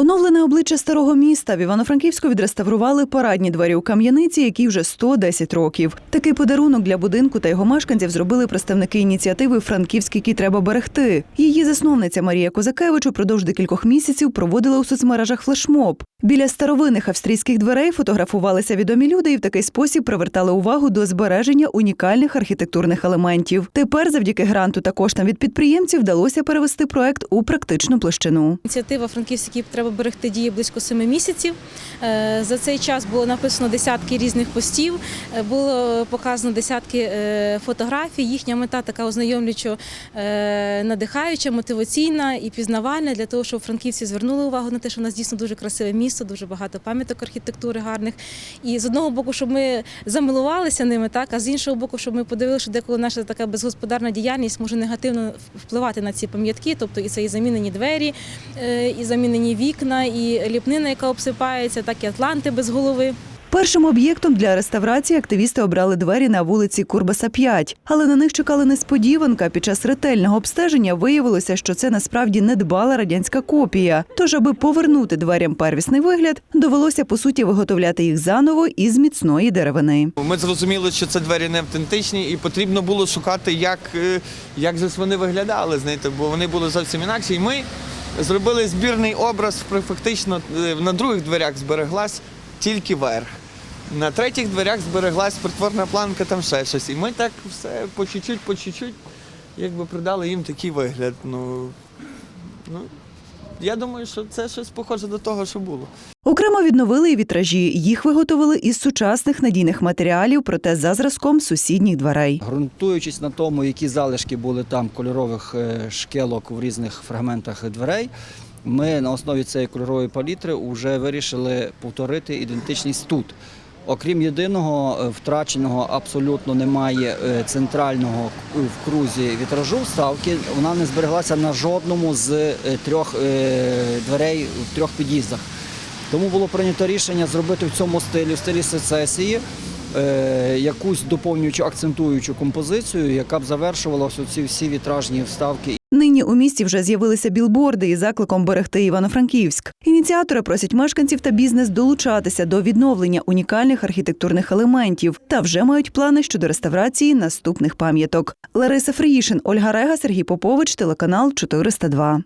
Оновлене обличчя старого міста в Івано-Франківську відреставрували парадні двері у Кам'яниці, які вже 110 років. Такий подарунок для будинку та його мешканців зробили представники ініціативи Франківський який треба берегти. Її засновниця Марія Козакевич упродовж декількох місяців проводила у соцмережах флешмоб. Біля старовинних австрійських дверей фотографувалися відомі люди і в такий спосіб привертали увагу до збереження унікальних архітектурних елементів. Тепер, завдяки гранту та коштам від підприємців, вдалося перевести проект у практичну площину. Ініціатива Франківський треба берегти діє близько семи місяців. Е, За цей час було написано десятки різних постів, е, було показано десятки е, фотографій. Їхня мета така ознайомлюючо надихаюча, мотиваційна і пізнавальна для того, щоб франківці звернули увагу на те, що у нас дійсно дуже красиве місто, дуже багато пам'яток архітектури гарних. І з одного боку, щоб ми замилувалися ними, так а з іншого боку, щоб ми подивилися, що деколи наша така безгосподарна діяльність може негативно впливати на ці пам'ятки, тобто і це і замінені двері, і замінені вікна, і ліпнина, яка обсипається, так і атланти без голови. Першим об'єктом для реставрації активісти обрали двері на вулиці Курбаса 5. Але на них чекала несподіванка. Під час ретельного обстеження виявилося, що це насправді недбала радянська копія. Тож, аби повернути дверям первісний вигляд, довелося по суті виготовляти їх заново із міцної деревини. Ми зрозуміли, що це двері не автентичні, і потрібно було шукати, як, е, як же вони виглядали, знаєте, бо вони були зовсім інакші. І ми зробили збірний образ, фактично е, на других дверях збереглась тільки верх. На третіх дверях збереглась притворна планка, там ще щось. І ми так все по чуть-чуть, по чуть-чуть, якби придали їм такий вигляд. Ну, ну, я думаю, що це щось похоже до того, що було. Окремо відновили і вітражі. Їх виготовили із сучасних надійних матеріалів, проте за зразком сусідніх дверей. Ґрунтуючись на тому, які залишки були там кольорових е, шкілок в різних фрагментах дверей, ми на основі цієї кольорової палітри вже вирішили повторити ідентичність тут. Окрім єдиного е, втраченого абсолютно немає е, центрального в крузі вітражу вставки. Вона не збереглася на жодному з е, трьох дверей в трьох під'їздах. Тому було прийнято рішення зробити в цьому стилі, в стилі сецесії, якусь доповнюючу акцентуючу композицію, яка б завершувала ці всі вітражні вставки у місті вже з'явилися білборди із закликом берегти Івано-Франківськ. Ініціатори просять мешканців та бізнес долучатися до відновлення унікальних архітектурних елементів та вже мають плани щодо реставрації наступних пам'яток. Лариса Фриїшин, Ольга Рега, Сергій Попович, телеканал 402.